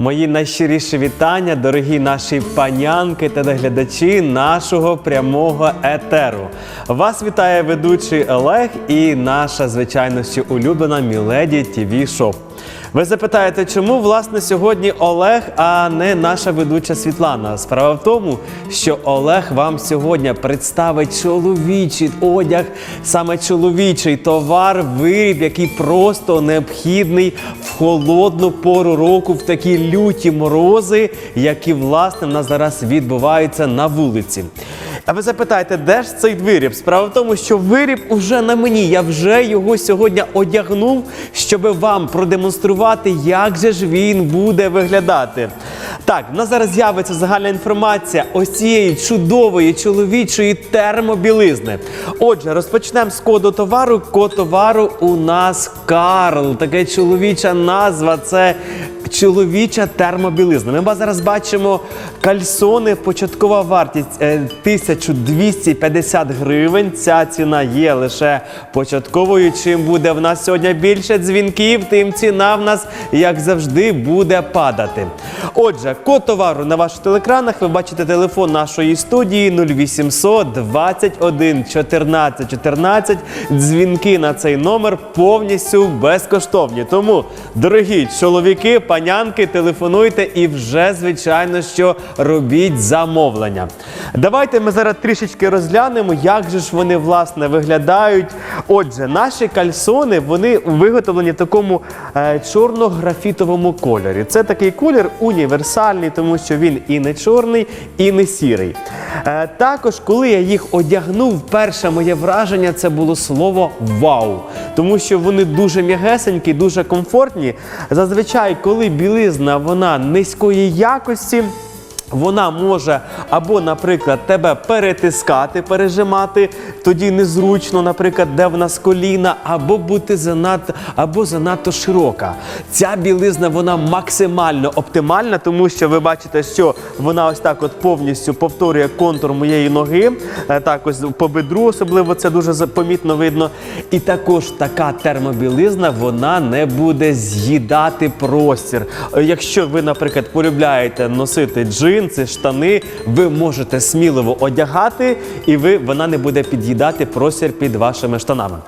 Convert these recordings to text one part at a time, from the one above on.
Мої найщиріші вітання, дорогі наші панянки та доглядачі нашого прямого етеру. Вас вітає ведучий Олег і наша, звичайно, ще улюблена Міледі ТВ Шоу. Ви запитаєте, чому власне сьогодні Олег, а не наша ведуча Світлана? Справа в тому, що Олег вам сьогодні представить чоловічий одяг, саме чоловічий товар, виріб, який просто необхідний в холодну пору року, в такі люті морози, які власне в нас зараз відбуваються на вулиці. А ви запитаєте, де ж цей виріб? Справа в тому, що виріб уже на мені. Я вже його сьогодні одягнув, щоб вам продемонструвати, як же ж він буде виглядати. Так, в нас зараз з'явиться загальна інформація ось цієї чудової чоловічої термобілизни. Отже, розпочнемо з коду товару. Код товару у нас Карл. Така чоловіча назва. Це чоловіча термобілизна. Ми зараз бачимо кальсони. Початкова вартість е, 1250 гривень. Ця ціна є лише початковою. Чим буде в нас сьогодні більше дзвінків, тим ціна в нас, як завжди, буде падати. Отже, код товару на ваших телекранах. Ви бачите телефон нашої студії 0800 21 14 14. Дзвінки на цей номер повністю безкоштовні. Тому, дорогі чоловіки, панянки, телефонуйте і вже, звичайно, що робіть замовлення. Давайте ми зараз трішечки розглянемо, як же ж вони власне виглядають. Отже, наші кальсони вони виготовлені в такому е, чорно-графітовому кольорі. Це такий колір універсальний, тому що він і не чорний, і не сірий. Е, також, коли я їх одягнув, перше моє враження це було слово вау, тому що вони дуже м'ягесенькі, дуже комфортні. Зазвичай, коли білизна вона низької якості. Вона може або, наприклад, тебе перетискати, пережимати, тоді незручно, наприклад, де в нас коліна, або бути занадто, або занадто широка. Ця білизна вона максимально оптимальна, тому що ви бачите, що вона ось так от повністю повторює контур моєї ноги. Е, Так, ось по бедру, особливо це дуже помітно видно. І також така термобілизна вона не буде з'їдати простір. Е, Якщо ви, наприклад, полюбляєте носити джинси, штани, ви можете сміливо одягати, і ви, вона не буде під'їдати простір під вашими штанами.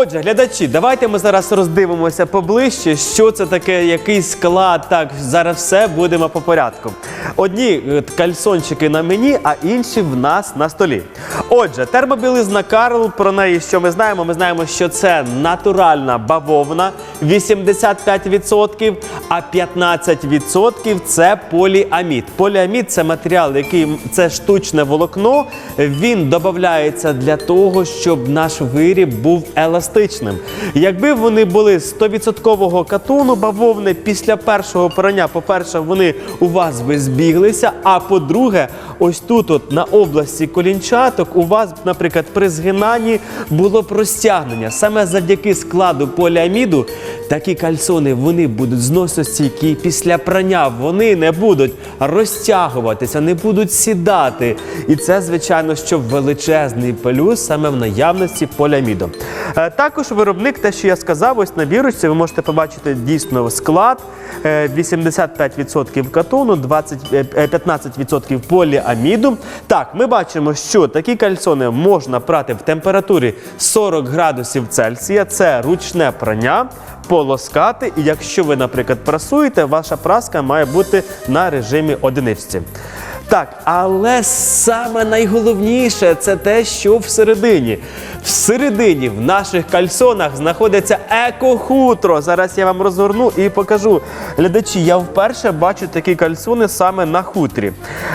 Отже, глядачі, давайте ми зараз роздивимося поближче, що це таке, який склад. Так, зараз все будемо по порядку. Одні е, кальсончики на мені, а інші в нас на столі. Отже, термобілизна Карл, про неї що ми знаємо? Ми знаємо, що це натуральна бавовна 85%, а 15% це поліамід. Поліамід це матеріал, який це штучне волокно. Він додається для того, щоб наш виріб був еластичним. Якби вони були 100% катону бавовни, після першого прання, по-перше, вони у вас би збіглися. А по-друге, ось тут, от на області колінчаток, у вас, наприклад, при згинанні було б розтягнення. Саме завдяки складу поліаміду такі кальсони вони будуть зносостійкі. Після прання вони не будуть розтягуватися, не будуть сідати. І це, звичайно, що величезний плюс саме в наявності поліаміду. Е, Також виробник, те, що я сказав, ось на бірочці, ви можете побачити дійсно склад. Е, 85% катону, 20, е, е, 15% поліаміду. Так, ми бачимо, що такі кальсони можна прати в температурі 40 градусів Цельсія. Це ручне прання, полоскати. І якщо ви, наприклад, прасуєте, ваша праска має бути на режимі одиничці. Так, але саме найголовніше це те, що всередині. Всередині в наших кальсонах знаходиться еко-хутро. Зараз я вам розгорну і покажу. Глядачі, я вперше бачу такі кальсони саме на хутрі.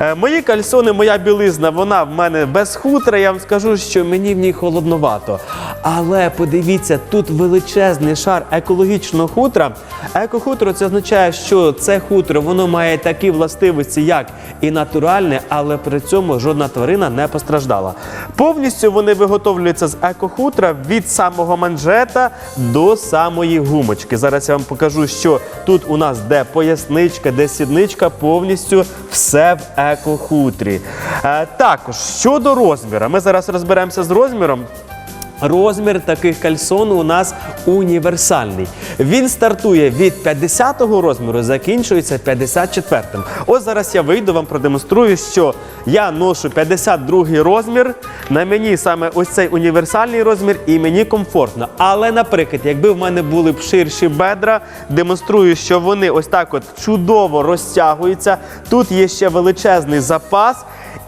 Е, мої кальсони, моя білизна, вона в мене без хутра. Я вам скажу, що мені в ній холодновато. Але подивіться, тут величезний шар екологічного хутра. Еко-хутро це означає, що це хутро воно має такі властивості, як і натуральне, але при цьому жодна тварина не постраждала. Повністю вони виготовлюються з екохутра від самого манжета до самої гумочки. Зараз я вам покажу, що тут у нас де поясничка, де сідничка, повністю все в екохутрі. Е, також щодо розміру, ми зараз розберемося з розміром. Розмір таких кальсон у нас універсальний. Він стартує від 50-го розміру, закінчується 54-м. Ось зараз я вийду, вам продемонструю, що я ношу 52-й розмір. На мені саме ось цей універсальний розмір, і мені комфортно. Але, наприклад, якби в мене були б ширші бедра, демонструю, що вони ось так от чудово розтягуються. Тут є ще величезний запас.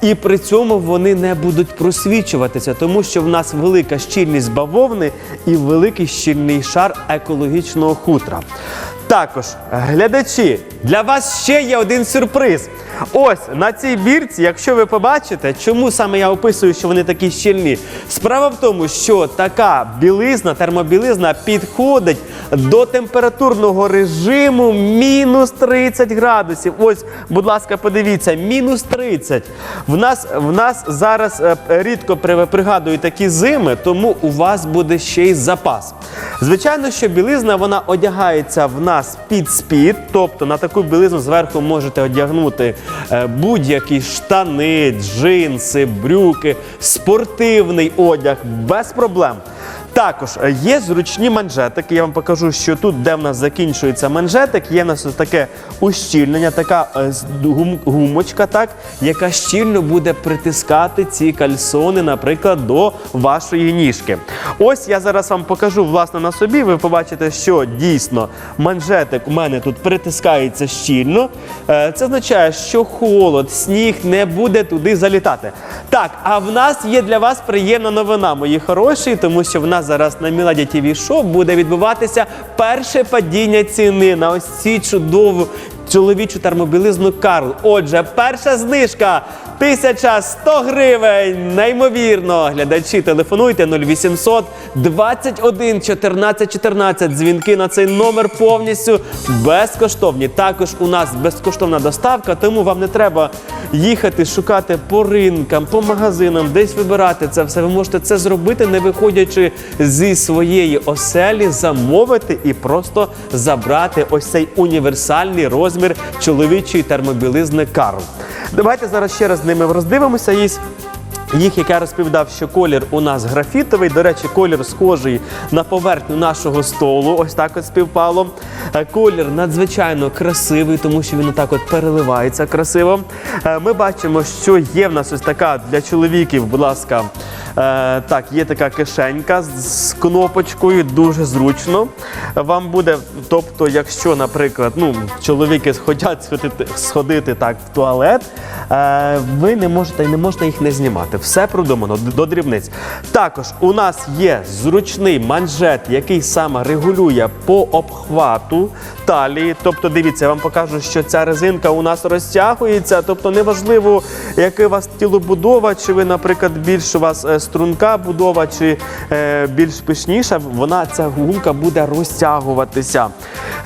І при цьому вони не будуть просвічуватися, тому що в нас велика щільність бавовни і великий щільний шар екологічного хутра. Також, глядачі, для вас ще є один сюрприз. Ось на цій бірці, якщо ви побачите, чому саме я описую, що вони такі щільні. Справа в тому, що така білизна, термобілизна підходить до температурного режиму мінус 30 градусів. Ось, будь ласка, подивіться, мінус 30. В нас, в нас зараз е, рідко при- пригадую такі зими, тому у вас буде ще й запас. Звичайно, що білизна вона одягається в нас під спід, тобто на таку білизну зверху можете одягнути е, будь-які штани, джинси, брюки, спортивний одяг без проблем. Також е, є зручні манжетики. Я вам покажу, що тут, де в нас закінчується манжетик, є в нас таке ущільнення, така е, гум- гумочка, так, яка щільно буде притискати ці кальсони, наприклад, до вашої ніжки. Ось я зараз вам покажу власне на собі. Ви побачите, що дійсно манжетик у мене тут притискається щільно. Е, Це означає, що холод, сніг не буде туди залітати. Так, а в нас є для вас приємна новина, мої хороші, тому що в нас зараз на Міладі ТВ шоу буде відбуватися перше падіння ціни на ось ці чудову чоловічу термобілизну Карл. Отже, перша знижка 1100 гривень. Неймовірно. Глядачі, телефонуйте 0800 21 14 14. Дзвінки на цей номер повністю безкоштовні. Також у нас безкоштовна доставка, тому вам не треба їхати, шукати по ринкам, по магазинам, десь вибирати це все. Ви можете це зробити, не виходячи зі своєї оселі, замовити і просто забрати ось цей універсальний розмір чоловічої термобілизни Карл. Давайте зараз ще раз з ними роздивимося. Їх, як я розповідав, що колір у нас графітовий. До речі, колір схожий на поверхню нашого столу. Ось так от співпало. Е, Колір надзвичайно красивий, тому що він отак от переливається красиво. Е, Ми бачимо, що є в нас ось така для чоловіків, будь ласка. е, Так, є така кишенька з кнопочкою, дуже зручно. Вам буде, тобто, якщо, наприклад, ну, чоловіки хочуть сходити, сходити так в туалет, ви не можете не можете їх не знімати. Все продумано до дрібниць. Також у нас є зручний манжет, який саме регулює по обхвату талії. Тобто, дивіться, я вам покажу, що ця резинка у нас розтягується. Тобто, неважливо, яке у вас тілобудова, чи ви, наприклад, більш у вас е, струнка будова, чи е, більш пишніша, вона ця гумка буде розтягуватися.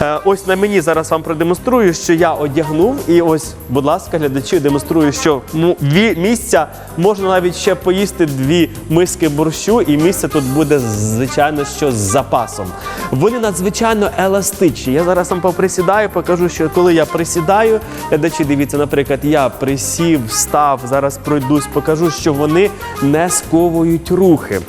Е, ось на мені зараз вам продемонструю, що я одягнув, і ось, будь ласка, глядачі, демонструю, що місця можна навіть ще поїсти дві миски борщу, і місце тут буде звичайно що з запасом. Вони надзвичайно еластичні. Я зараз вам поприсідаю, покажу, що коли я присідаю, глядачі, дивіться, наприклад, я присів, встав, зараз пройдусь, покажу, що вони не сковують рухи.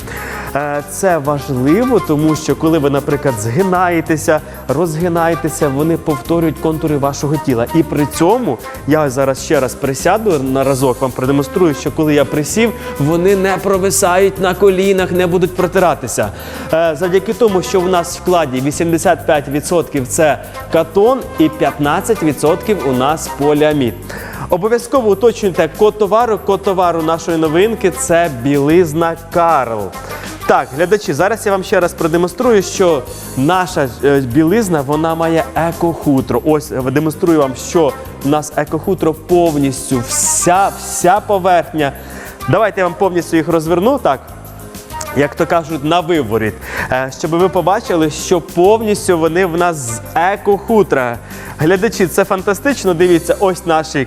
Е, Це важливо, тому що коли ви, наприклад, згинаєтеся, розгинаєтеся, вони повторюють контури вашого тіла. І при цьому я зараз ще раз присяду на разок, вам продемонструю, що коли я присів, вони не провисають на колінах, не будуть протиратися. Е, Завдяки тому, що в нас в складі 85% це катон і 15% у нас поліамід. Обов'язково уточнюйте код товару. Код товару нашої новинки це білизна Карл. Так, глядачі, зараз я вам ще раз продемонструю, що наша е, білизна вона має екохутро. Ось е, демонструю вам, що у нас екохутро повністю, вся, вся поверхня. Давайте я вам повністю їх розверну. Так як то кажуть, на виворіт, Е, щоб ви побачили, що повністю вони в нас з екохутра. Глядачі, це фантастично. Дивіться, ось наші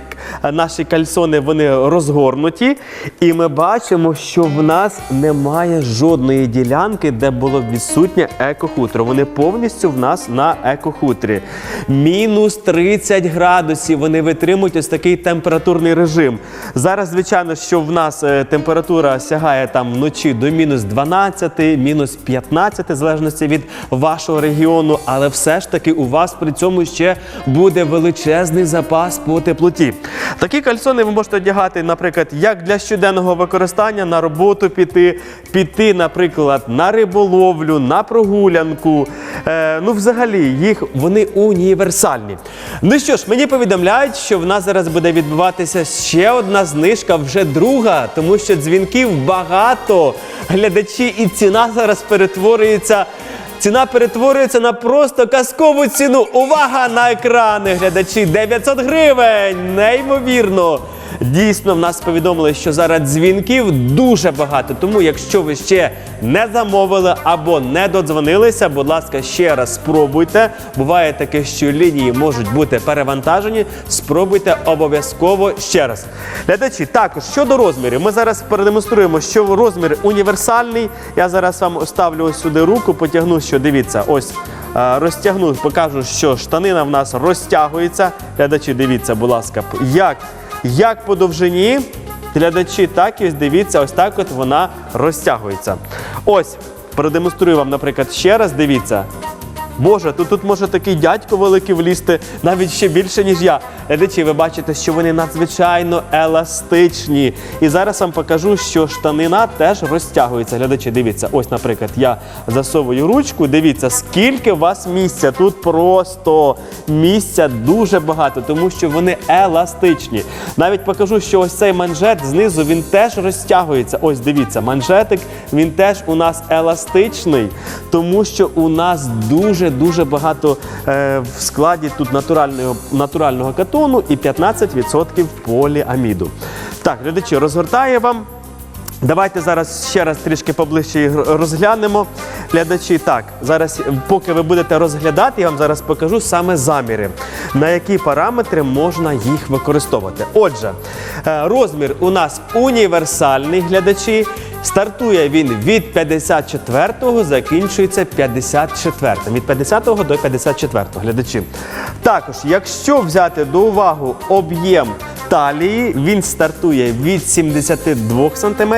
наші кальсони вони розгорнуті. І ми бачимо, що в нас немає жодної ділянки, де було відсутнє екохутро. Вони повністю в нас на екохутрі. Мінус 30 градусів. Вони витримують ось такий температурний режим. Зараз, звичайно, що в нас е, температура сягає там вночі до мінус 12, мінус 15, в залежності від вашого регіону, але все ж таки у вас при цьому ще буде величезний запас по теплоті. Такі кальсони ви можете одягати, наприклад, як для щоденного використання на роботу піти, піти, наприклад, на риболовлю, на прогулянку. Е, ну, взагалі, їх вони універсальні. Ну що ж, мені повідомляють, що в нас зараз буде відбуватися ще одна знижка, вже друга, тому що дзвінків багато. Глядачі і ціна зараз перетворюється. Ціна перетворюється на просто казкову ціну. Увага на екрани, глядачі! 900 гривень! Неймовірно! Дійсно, в нас повідомили, що зараз дзвінків дуже багато. Тому, якщо ви ще не замовили або не додзвонилися, будь ласка, ще раз спробуйте. Буває таке, що лінії можуть бути перевантажені. Спробуйте обов'язково ще раз. Глядачі, також щодо розмірів, ми зараз продемонструємо, що розмір універсальний. Я зараз вам ставлю ось сюди руку, потягну, що дивіться, ось. е, Розтягну, покажу, що штанина в нас розтягується. Глядачі, дивіться, будь ласка, як, як по довжині, глядачі, так і дивіться, ось так от вона розтягується. Ось, продемонструю вам, наприклад, ще раз, дивіться. Боже, тут, тут може такий дядько великий влізти, навіть ще більше, ніж я. Глядачі, ви бачите, що вони надзвичайно еластичні. І зараз вам покажу, що штанина теж розтягується. Глядачі, дивіться, ось, наприклад, я засовую ручку. Дивіться, скільки у вас місця. Тут просто місця дуже багато, тому що вони еластичні. Навіть покажу, що ось цей манжет знизу він теж розтягується. Ось дивіться, манжетик він теж у нас еластичний, тому що у нас дуже дуже багато е, в складі тут натурального, натурального катону і 15% поліаміду. Так, глядачі, розгортаю вам. Давайте зараз ще раз трішки поближче розглянемо. Глядачі, так, зараз, поки ви будете розглядати, я вам зараз покажу саме заміри, на які параметри можна їх використовувати. Отже, е, розмір у нас універсальний глядачі. Стартує він від 54-го, закінчується 54-м. Від 50-го до 54-го глядачі. Також, якщо взяти до уваги об'єм талії, він стартує від 72 см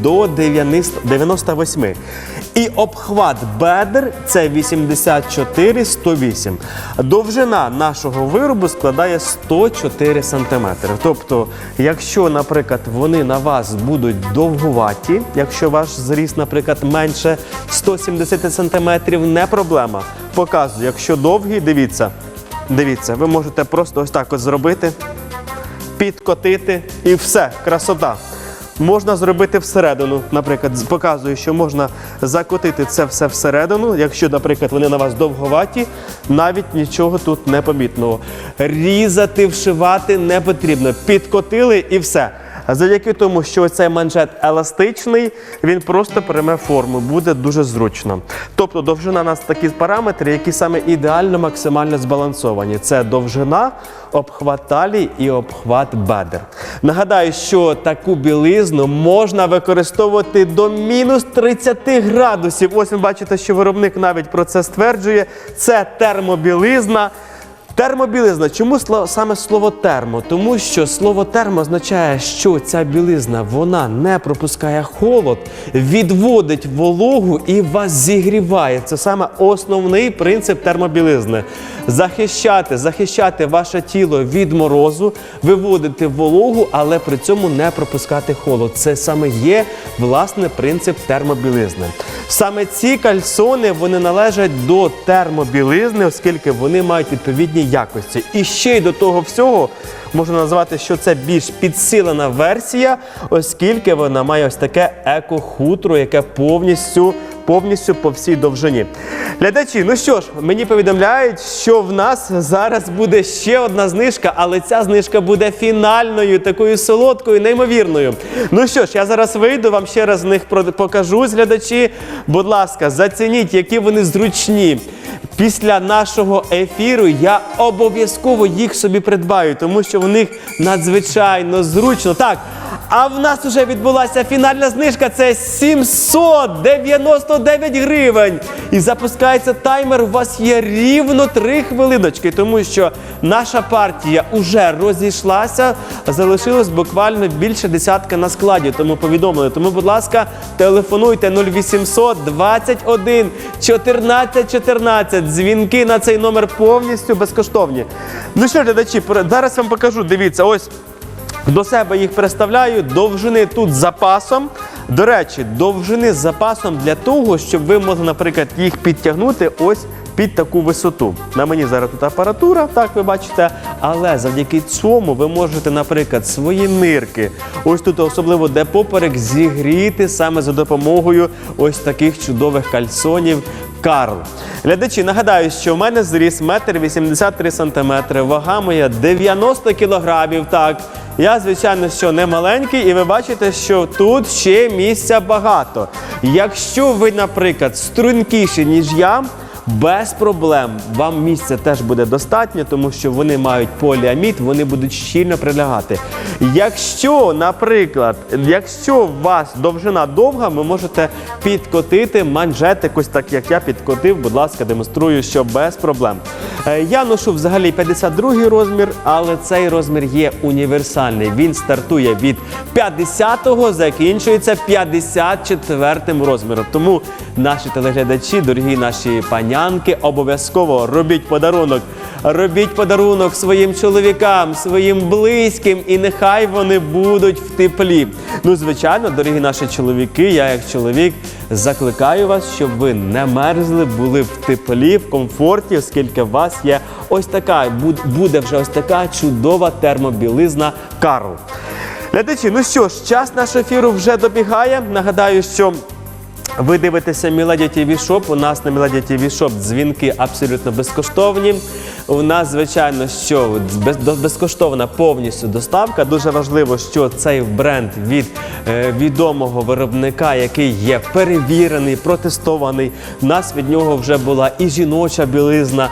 до 90 98 І обхват бедер це 84-108. Довжина нашого виробу складає 104 см. Тобто, якщо, наприклад, вони на вас будуть довгуваті, якщо ваш зріст, наприклад, менше 170 см, не проблема. Показую, якщо довгий, дивіться. Дивіться, ви можете просто ось так от зробити підкотити і все, красота. Можна зробити всередину, наприклад, показую, що можна закотити це все всередину. Якщо, наприклад, вони на вас довговаті, навіть нічого тут не помітного. Різати, вшивати не потрібно. Підкотили і все. Завдяки тому, що цей манжет еластичний, він просто прийме форму, буде дуже зручно. Тобто довжина у нас такі параметри, які саме ідеально максимально збалансовані. Це довжина, обхват талії і обхват бедер. Нагадаю, що таку білизну можна використовувати до мінус 30 градусів. Ось ви бачите, що виробник навіть про це стверджує. Це термобілизна. Термобілизна. Чому саме слово термо? Тому що слово термо означає, що ця білизна вона не пропускає холод, відводить вологу і вас зігріває. Це саме основний принцип термобілизни. Захищати, захищати ваше тіло від морозу, виводити вологу, але при цьому не пропускати холод. Це саме є власне принцип термобілизни. Саме ці кальсони вони належать до термобілизни, оскільки вони мають відповідні якості. І ще й до того всього можна назвати, що це більш підсилена версія, оскільки вона має ось таке еко-хутро, яке повністю повністю по всій довжині. Глядачі, ну що ж, мені повідомляють, що в нас зараз буде ще одна знижка, але ця знижка буде фінальною, такою солодкою, неймовірною. Ну що ж, я зараз вийду, вам ще раз з них покажу, глядачі. Будь ласка, зацініть, які вони зручні. Після нашого ефіру я обов'язково їх собі придбаю, тому що в них надзвичайно зручно. Так. А в нас вже відбулася фінальна знижка. Це 799 гривень. І запускається таймер. У вас є рівно 3 хвилиночки, тому що наша партія вже розійшлася. Залишилось буквально більше десятка на складі. Тому повідомили. Тому, будь ласка, телефонуйте 0800 21 14 14. Дзвінки на цей номер повністю безкоштовні. Ну що, глядачі, зараз вам покажу. Дивіться, ось. До себе їх представляю. Довжини тут з запасом. До речі, довжини з запасом для того, щоб ви могли, наприклад, їх підтягнути ось під таку висоту. На мені зараз тут апаратура, так ви бачите. Але завдяки цьому ви можете, наприклад, свої нирки, ось тут особливо де поперек, зігріти саме за допомогою ось таких чудових кальсонів Карл. Глядачі, нагадаю, що в мене зріс 1,83 см, вага моя 90 кілограмів. Так, я, звичайно, що не маленький, і ви бачите, що тут ще місця багато. Якщо ви, наприклад, стрункіші, ніж я, без проблем вам місця теж буде достатньо, тому що вони мають поліамід, вони будуть щільно прилягати. Якщо, наприклад, якщо у вас довжина довга, ви можете підкотити манжетик, ось так як я підкотив, будь ласка, демонструю, що без проблем. Е, Я ношу взагалі 52 розмір, але цей розмір є універсальний. Він стартує від 50-го, закінчується 54 розміром. Тому наші телеглядачі, дорогі наші панянки, обов'язково робіть подарунок. Робіть подарунок своїм чоловікам, своїм близьким, і нехай вони будуть в теплі. Ну, звичайно, дорогі наші чоловіки, я як чоловік закликаю вас, щоб ви не мерзли, були в теплі, в комфорті, оскільки у вас є ось така, буд- буде вже ось така чудова термобілизна Карл. Глядачі, ну що ж, час нашого ефіру вже добігає. Нагадаю, що ви дивитеся Міладія TV Shop, У нас на Міладія TV Shop дзвінки абсолютно безкоштовні. У нас, звичайно, що безкоштовна повністю доставка. Дуже важливо, що цей бренд від е, відомого виробника, який є перевірений, протестований. У нас від нього вже була і жіноча білизна,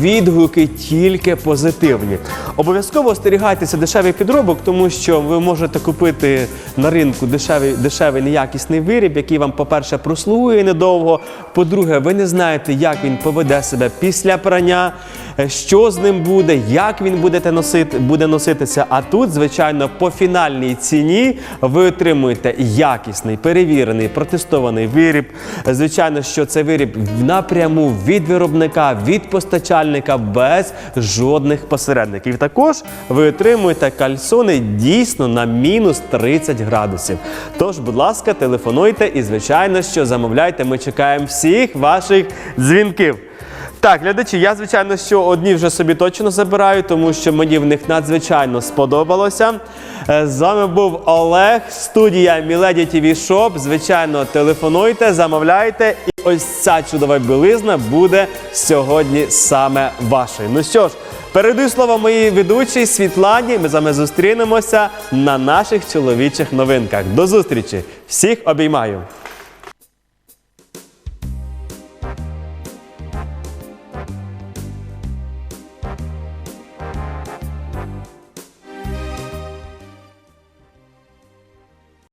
відгуки тільки позитивні. Обов'язково остерігайтеся дешевих підробок, тому що ви можете купити на ринку дешевий, дешевий неякісний виріб, який вам, по-перше, прослугує недовго. По-друге, ви не знаєте, як він поведе себе після прання, е, що з ним буде, як він буде носити, буде носитися. А тут, звичайно, по фінальній ціні ви отримуєте якісний, перевірений, протестований виріб. Звичайно, що це виріб напряму від виробника, від постачальника без жодних посередників. Також ви отримуєте кальсони дійсно на мінус 30 градусів. Тож, будь ласка, телефонуйте і, звичайно, що замовляйте. Ми чекаємо всіх ваших дзвінків. Так, глядачі, я звичайно, що одні вже собі точно забираю, тому що мені в них надзвичайно сподобалося. Е, З вами був Олег, студія Міледі ТВ Шоп. Звичайно, телефонуйте, замовляйте, і ось ця чудова білизна буде сьогодні саме вашою. Ну що ж, передаю слово моїй ведучій Світлані. Ми з вами зустрінемося на наших чоловічих новинках. До зустрічі! Всіх обіймаю!